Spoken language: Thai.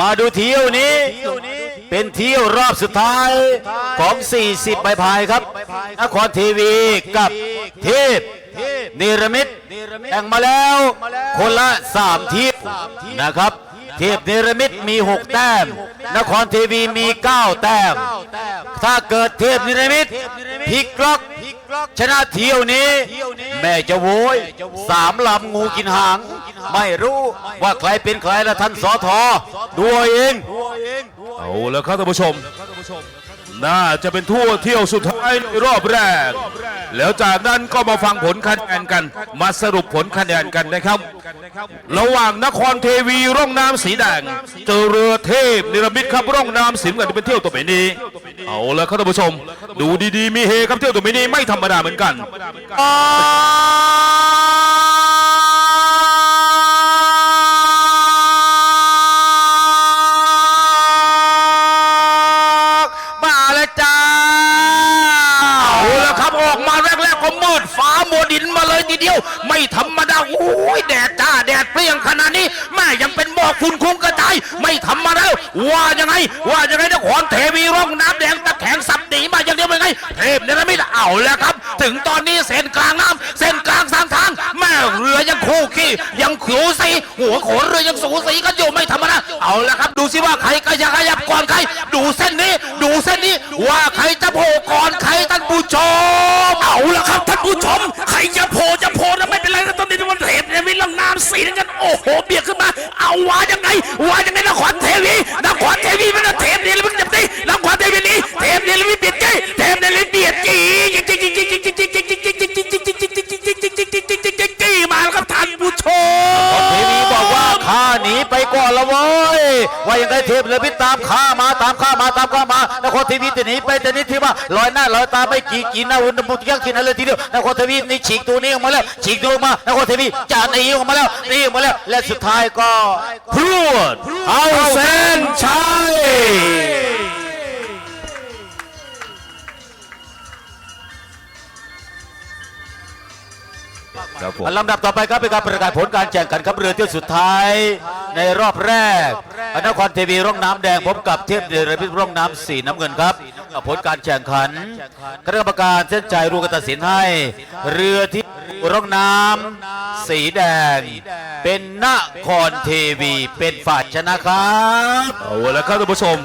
มาดูเที่ยวนี้ เป็นเที่ยวรอบสุดท้ายของ 40ใบพายครับ นครทีวีกับเทพเนรมิตแข่งมาแล้ว คนละ 3 ทีมนะครับ เทพเนรมิตมี 6 แต้ม นครทีวีมี 9 แต้ม ถ้าเกิดเทพเนรมิตพลิกล็อกชนะเที่ยวนี้ แม่จะโวยสามลำงูกินหาง ไม่รู้ว่าใครเป็นใครละท่านสอทอดูเอาเองเอาแล้วครับท่านผู้ชม น่าจะเป็นทั่วเที่ยวสุดท้ายในรอบแรก แล้วจากนั้นก็มาฟังผลคะแนนกัน มาสรุปผลคะแนนกันนะครับ ระหว่างนครเทวีร่องน้ำสีแดงเจอเรือเทพนิรมิตครับร่องน้ำสีน้ำเงินเป็นเที่ยวตัวไปนี้ เอาแล้วครับท่านผู้ชม ดูดีๆมีเฮครับเที่ยวตัวไปนี้ไม่ธรรมดาเหมือนกัน มืดฟ้ามัวดินมาเลยทีเดียว ไม่ธรรมดาโอ้ยแดดจ้าแดดเปรี้ยงขนาดนี้แม่ยังเป็นหมอกฝุ่นคุ้งกระจายไม่ธรรมดาว่ายังไง ว่ายังไงนครเทวีร่องน้ำแดงตะแขงสับหนีมาอย่างเดียวเป็นไง เทพเนรมิตเอาแล้วครับ ถึงตอนนี้เส้นกลางน้ำเส้นกลางสามทางแม่เรือยังคู่ขี้ยังสูสีหัวโขนเรือยังสูสีกันอยู่ไม่ธรรมดาเอาแล้วครับ ดูสิว่าใครก็จะขยับก่อนใคร ดูเส้นนี้ ดูเส้นนี้ว่าใครจะโผล่ ชม ใครจะโผล่จะโผล่นะไม่เป็นไรนะตอนนี้มันเห็นในวิลงน้ำสีนั่นกันโอ้โห เบียดขึ้นมา เอาวายังไงวา ว่ายังไงเทพเลยพิตามข้ามาตามข้ามาตามข้ามา นครเทวีจะหนีไปแต่นี่ที่ว่าลอยหน้าลอยตาไม่กี่กินนะอุณหภูมิยักษ์ที่นั่นเลยทีเดียวนครเทวีนี่ฉีกตัวนี้ออกมาแล้วฉีกตัวมานครเทวีจะหนีออกมาแล้วหนีออกมาแล้ว และสุดท้ายก็พรวดเอาเส้นชัย ครับผมลำดับต่อไปครับเป็นการประกาศผลการแข่งขันครับเรือเที่ยวสุดท้ายในรอบแรกนครเทวีร่องน้ำแดงพบกับเทพเรือพิษร่องน้ำสีน้ำเงินครับ ผลการแข่งขันคณะกรรมการเส้นใจรวมกันตัดสินให้ เรือที่ร่องน้ำสีแดง เป็นนครเทวีเป็นฝ่ายชนะครับเอาละครับท่านผู้ชม